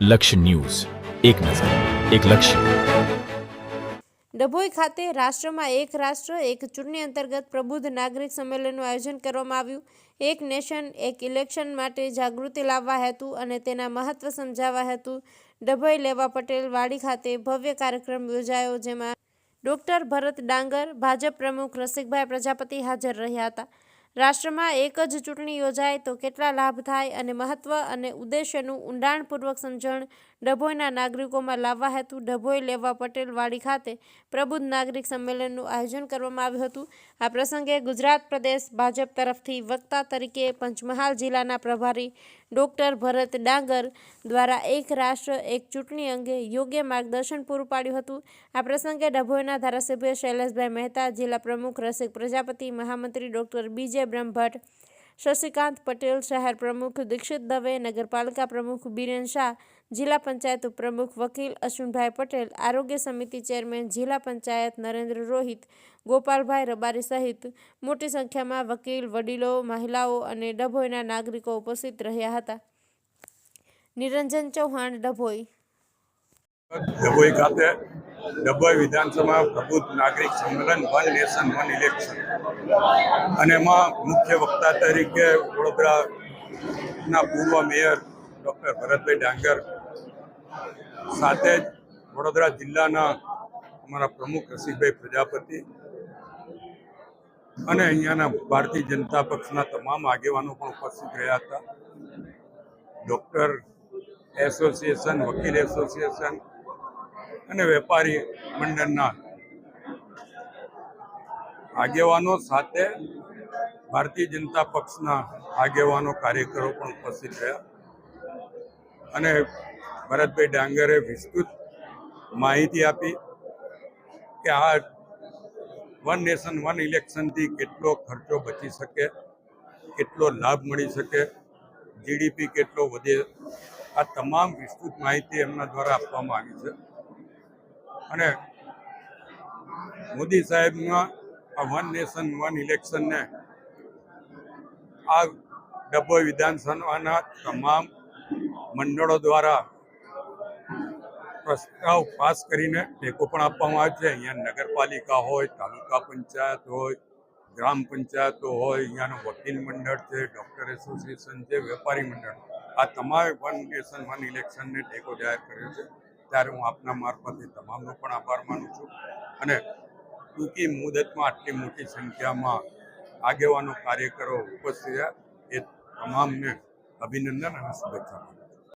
લક્ષ્ય ન્યૂઝ. એક નજર, એક લક્ષ્ય. ડભોઈ ખાતે રાષ્ટ્રમાં એક રાષ્ટ્ર, એક ચૂંટણી અંતર્ગત પ્રબુદ્ધ નાગરિક સંમેલનનું આયોજન કરવામાં આવ્યું. એક નેશન, એક ઇલેક્શન માટે જાગૃતિ લાવવા હેતુ અને તેના મહત્વ સમજાવવા હેતુ ડભોઈ લેવા પટેલ વાડી ખાતે ભવ્ય કાર્યક્રમ યોજાયો, જેમાં ડોક્ટર ભરત ડાંગર, ભાજપ પ્રમુખ રસિકભાઈ પ્રજાપતિ હાજર રહ્યા હતા. રાષ્ટ્રમાં એક જ ચૂંટણી યોજાય તો કેટલા લાભ થાય અને મહત્વ અને ઉદ્દેશ્યનું ઊંડાણપૂર્વક સમજણ ડભોઈના નાગરિકોમાં લાવવા હેતુ ડભોઈ લેવા પટેલ વાડી ખાતે પ્રબુદ્ધ નાગરિક સંમેલનનું આયોજન કરવામાં આવ્યું હતું. આ પ્રસંગે ગુજરાત પ્રદેશ ભાજપ તરફથી વક્તા તરીકે પંચમહાલ જિલ્લાના પ્રભારી ડોક્ટર ભરત ડાંગર દ્વારા એક રાષ્ટ્ર, એક ચૂંટણી અંગે યોગ્ય માર્ગદર્શન પૂરું પાડ્યું હતું. આ પ્રસંગે ડભોઈના ધારાસભ્ય શૈલેષભાઈ મહેતા, જિલ્લા પ્રમુખ રસિક પ્રજાપતિ, મહામંત્રી ડોક્ટર બીજે બ્રહ્મભટ્ટ શશિકાંત પટેલ, શહેર પ્રમુખ દીક્ષિત દવે, નગરપાલિકા પ્રમુખ બીરેન શાહ, જિલ્લા પંચાયત ઉપપ્રમુખ વકીલ અશ્વિનભાઈ પટેલ, આરોગ્ય સમિતિ ચેરમેન જિલ્લા પંચાયત નરેન્દ્ર રોહિત, ગોપાલભાઈ રબારી સહિત મોટી સંખ્યામાં વકીલ, વડીલો, મહિલાઓ અને ડભોઈના નાગરિકો ઉપસ્થિત રહ્યા હતા. નિરંજન ચૌહાણ, ડભોઈ. ડભોઈ ખાતે ડભોઈ વિધાનસભા પ્રબુદ્ધ નાગરિક સંમેલન વન નેશન, વન ઇલેક્શન. અને એમાં મુખ્ય વક્તા તરીકે વડોદરાના પૂર્વ મેયર ડૉક્ટર ભરતભાઈ ડાંગર, સાથે જ વડોદરા જિલ્લાના અમારા પ્રમુખ રસિકભાઈ પ્રજાપતિ અને અહીંયાના ભારતીય જનતા પક્ષના તમામ આગેવાનો પણ ઉપસ્થિત રહ્યા હતા. ડૉક્ટર એસોસિએશન, વકીલ એસોસિએશન અને વેપારી મંડળના આગેવાનો સાથે ભારતીય જનતા પક્ષના આગેવાનો કાર્યકરો પણ ઉપસ્થિત રહ્યા. અને ભરતભાઈ ડાંગરે વિસ્તૃત માહિતી આપી કે આ વન નેશન, વન ઇલેક્શનથી કેટલો ખર્ચો બચી શકે, કેટલો લાભ મળી શકે, જીડીપી કેટલો વધે, આ તમામ વિસ્તૃત માહિતી એમના દ્વારા આપવામાં આવી છે. અને મોદી સાહેબના આ વન નેશન વન ઇલેક્શનને આ ડભોઈ વિધાનસભાના તમામ મંડળો દ્વારા પ્રસ્તાવ પાસ કરીને ટેકો પણ આપવામાં આવે છે. અહીંયા નગરપાલિકા હોય, તાલુકા પંચાયત હોય, ગ્રામ પંચાયતો હોય, અહીંયાનું વકીલ મંડળ છે, ડૉક્ટર એસોસિએશન છે, વેપારી મંડળ. આ તમામે વન નેશન વન ઇલેક્શનને ટેકો જાહેર કર્યો છે. ત્યારે હું આપના મારફતે તમામનો પણ આભાર માનું છું અને ટૂંકી મુદતમાં આટલી મોટી સંખ્યામાં આગેવાનો, કાર્યકરો ઉપસ્થિત રહ્યા એ તમામને અભિનંદન અને શુભેચ્છા.